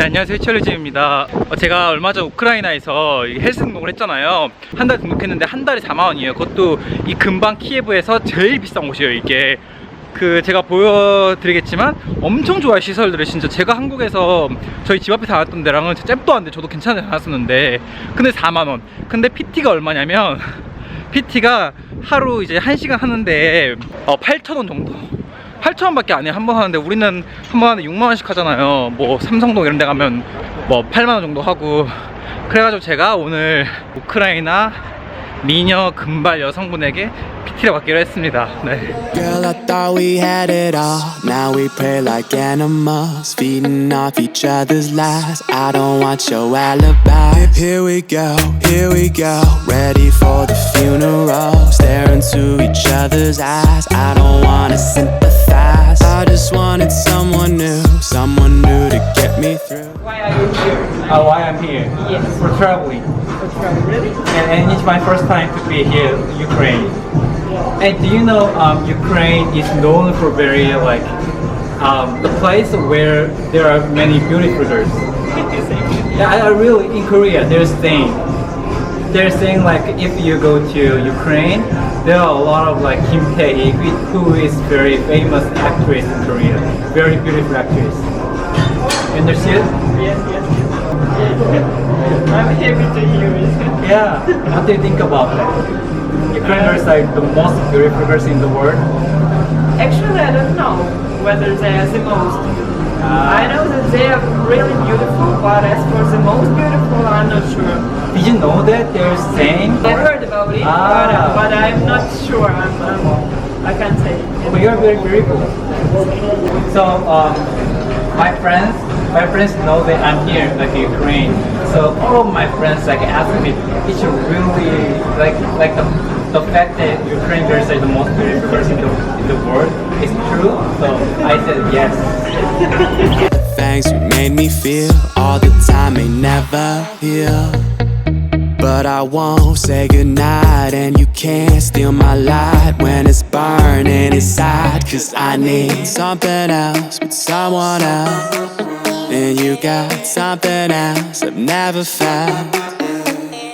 네, 안녕하세요. 최철리지입니다. 어, 제가 얼마 전 우크라이나에서 이 헬스 등록을 했잖아요. 한 달 등록했는데 한 달에 4만 원이에요. 그것도 이 근방 키예브에서 제일 비싼 곳이에요 이게. 그 제가 보여드리겠지만 엄청 좋아요 시설들을 진짜 제가 한국에서 저희 집 앞에 다녔던 데랑은 잽도 안돼. 저도 괜찮은 데 다녔었는데. 근데 4만 원. 근데 PT가 얼마냐면 PT가 하루 이제 1시간 하는데 어, 8,000원 정도 8,000원밖에 안 해요 한번 하는데 우리는 한 번 하는데 6만원씩 하잖아요. 뭐 삼성동 이런 데 가면 뭐 8만원 정도 하고. 그래가지고 제가 오늘 우크라이나 미녀 금발 여성분에게 PT를 받기로 했습니다 네. Girl, I thought we had it all. Now we pray like animals, feeding off each other's lies. I don't want your alibi. Here we go, here we go. Ready for the funeral. Stare into each other's eyes. I don't wanna sympathize. I just wanted someone new, someone new to get me through. Why are you here? Uh, why I'm here? Yes. For traveling. For travel, really? And, and it's my first time to be here, Ukraine. And do you know um, Ukraine is known for very like um, the place where there are many beautiful girls. yeah, I, I really in Korea they're saying they're saying like if you go to Ukraine, there are a lot of like Kim Tae who is very famous actress in Korea, very beautiful actress. You understand? Yes, yes, yes. I'm happy to hear it. Yeah. What do you think about that? Ukrainians are the most beautiful girls in the world. Actually, I don't know whether they are the most. I know that they are really beautiful, but as for the most beautiful, I'm not sure. Did you know that they're saying? I heard about it, but, Ah. but I'm not sure. I'm, I'm, I can't say. Oh, you're very beautiful. So, um, my friends, my friends know that I'm here, like Ukraine. So all of my friends like ask me, it's really like like the, the fact that Ukraine girls are the most beautiful girls in the in the world is true. So I said yes. Things you made me feel all the time may never heal. But I won't say goodnight, and you can't steal my light when it's burning inside. Cause I need something else with someone else. And you got something else I've never felt.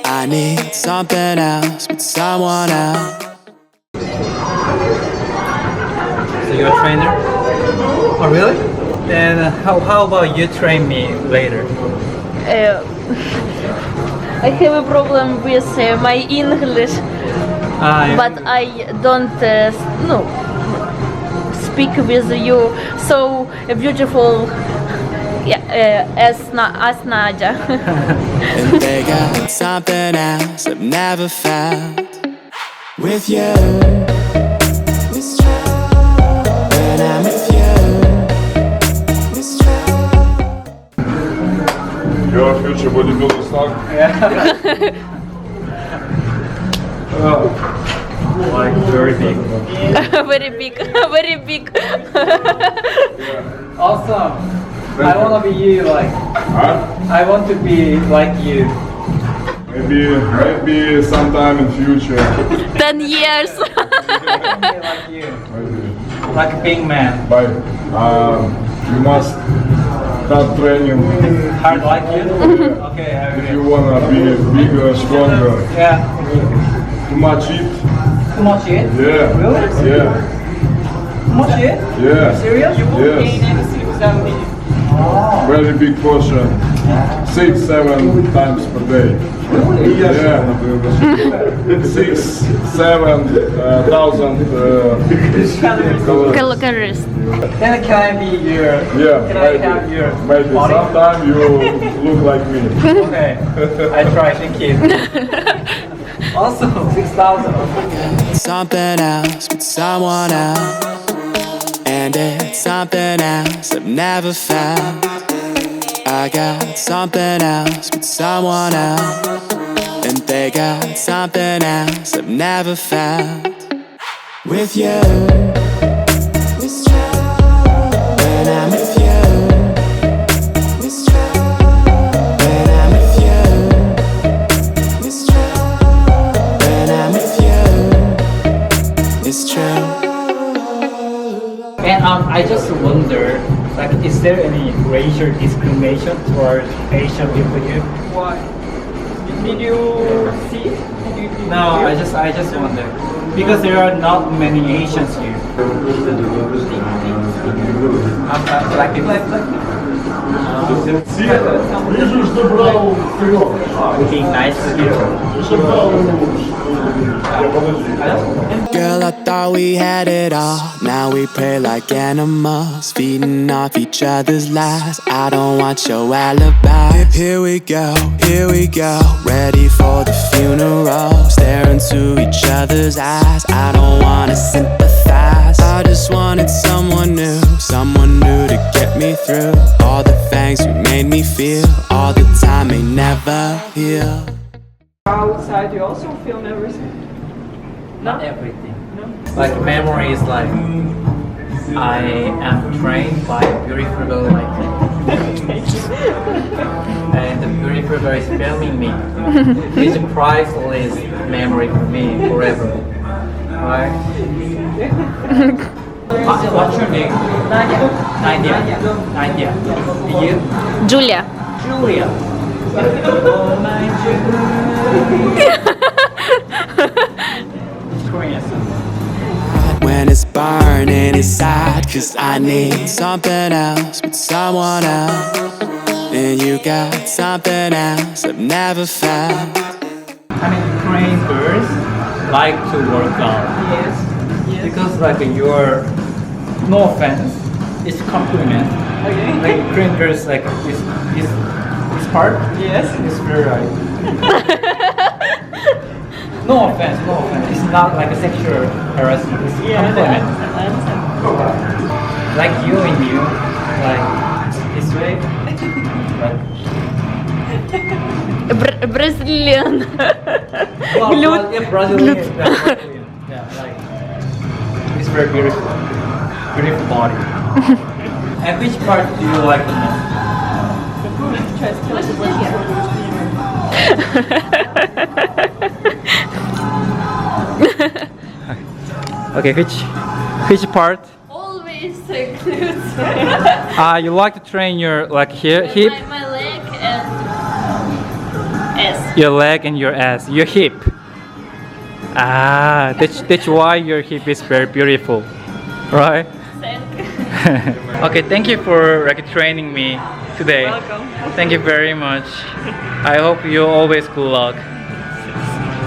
I need something else with someone else. So you're a trainer? Oh really? Then uh, how how about you train me later? Uh, I have a problem with uh, my English, Uh, but I don't uh, no speak with you so beautiful. Yeah, uh, as Na- as Nadia. And they got something else I've never felt with you. It's. When I'm with you, it's true. Your future bodybuilder star. like very big. very big, very big. Awesome. I wanna be you like Huh? I want to be like you. Maybe, maybe sometime in future. Ten years. Be like you. Maybe. Like a big man. But um, you must start training Hard like you? okay, I if you wanna be bigger, stronger. Yeah. Too much eat. Too much eat? Yeah. Really? Yeah. Too much eat? Yeah. Serious? Yes. Very big portion. Six, seven times per day. Yeah. Six, seven uh, thousand uh, calories. Calories. Then can I be your Yeah, can I maybe. have your Maybe body? sometime you look like me. Okay. I try, thank you. also six thousand. Something else with someone else. It's something else I've never felt. I got something else with someone else. And they got something else I've never felt. With you. Any racial discrimination towards Asian people here? Why? Did you see? Did you, did No, you I just I just wonder because there are not many Asians here. I'm uh, black people. Looking nice here. Girl, I thought we had it all. Now we pray like animals, feeding off each other's lies. I don't want your alibi. Here we go, here we go. Ready for the funeral. staring into each other's eyes. I don't wanna never outside you also film everything? not everything. No? Like memory is like I am trained by a beautiful girl like me. and the beautiful girl is filming me. It's a priceless memory for me forever. Right? Uh, what's your name? Nadia. Nadia. Nadia. And you? Julia. Julia. Oh my Korean. when it's burning inside. Cause I need something else with someone else. And you got something else I've never felt. I mean, Korean girls like to work out. Yes. Yes. Because like your, no offense, it's compliment. Okay. Like Korean girls like this this this part Yes. It's very right. no offense, no offense. It's not like a sexual harassment. It's Yeah, compliment. I understand. Oh, like you and you, like this way. Like, Br- Brazilian. well, Glut- well, yeah, Brazilian. Yeah, Brazilian. yeah, like it's very beautiful, beautiful body. and which part do you like the most? Okay, which which part? Always includes Ah, you like to train your like here hip, my, my leg and S. your leg and your ass, your hip. Ah, that's that's why your hip is very beautiful, right? okay, thank you for like training me today. Welcome. Thank you very much. I hope you always good luck.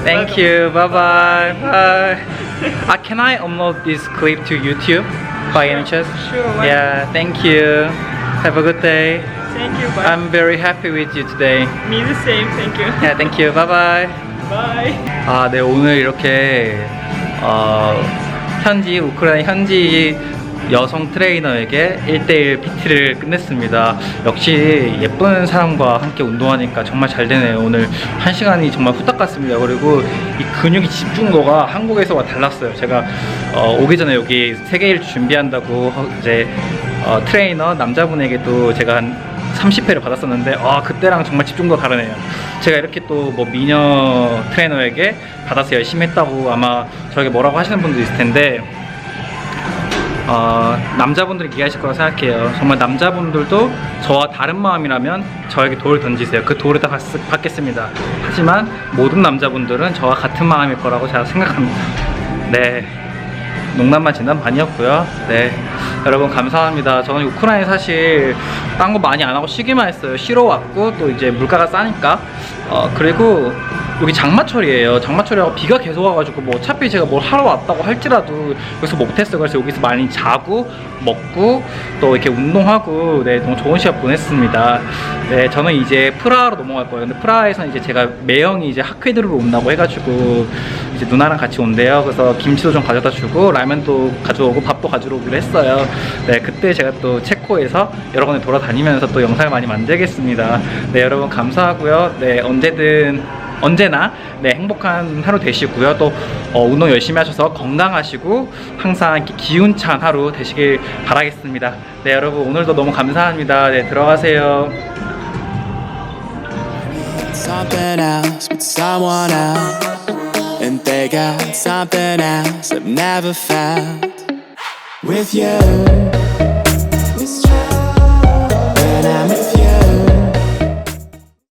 Thank you. Bye bye. Bye. Uh, can I upload this clip to YouTube by any chance? Sure, why Yeah. Thank you. Have a good day. Thank you. Bye. I'm very happy with you today. Me the same. Thank you. Yeah. Thank you. Bye bye. Bye. 아, 네, 오늘 이렇게, 어, 현지, 우크라이나 현지 여성 트레이너에게 1대1 PT를 끝냈습니다. 역시 예쁜 사람과 함께 운동하니까 정말 잘 되네요. 오늘 한 시간이 정말 후딱 갔습니다. 그리고 이 근육이 집중도가 한국에서와 달랐어요. 제가 어, 오기 전에 여기 세계일 준비한다고 허- 이제 어, 트레이너 남자분에게도 제가 한 30회를 받았었는데 아 그때랑 정말 집중도가 다르네요. 제가 이렇게 또 뭐 미녀 트레이너에게 받아서 열심히 했다고 아마 저에게 뭐라고 하시는 분도 있을 텐데 어, 남자분들이 이해하실 거라 생각해요. 정말 남자분들도 저와 다른 마음이라면 저에게 돌을 던지세요. 그 돌을 다 받, 받겠습니다. 하지만 모든 남자분들은 저와 같은 마음일 거라고 제가 생각합니다. 네. 농담만 진담 반이었고요. 네. 여러분 감사합니다. 저는 우크라이나 사실 딴 거 많이 안 하고 쉬기만 했어요. 쉬러 왔고 또 이제 물가가 싸니까. 어 그리고 여기 장마철이에요. 장마철이라고 비가 계속 와가지고 뭐 어차피 제가 뭘 하러 왔다고 할지라도 여기서 못했어요. 그래서 여기서 많이 자고 먹고 또 이렇게 운동하고 네 너무 좋은 시간 보냈습니다. 네 저는 이제 프라하로 넘어갈 거예요. 근데 프라하에서는 이제 제가 매형이 이제 학회 들으로 온다고 해가지고 이제 누나랑 같이 온대요. 그래서 김치도 좀 가져다 주고 라면도 가져오고 밥도 가져오기로 했어요. 네 그때 제가 또 체코에서 여러 군데 돌아다니면서 또 영상을 많이 만들겠습니다. 네 여러분 감사하고요. 네 언제든 언제나 네, 행복한 하루 되시고요. 또 어, 운동 열심히 하셔서 건강하시고 항상 기운찬 하루 되시길 바라겠습니다. 네, 여러분 오늘도 너무 감사합니다. 네, 들어가세요. Something else with someone else. And they got something else I've never felt. With you.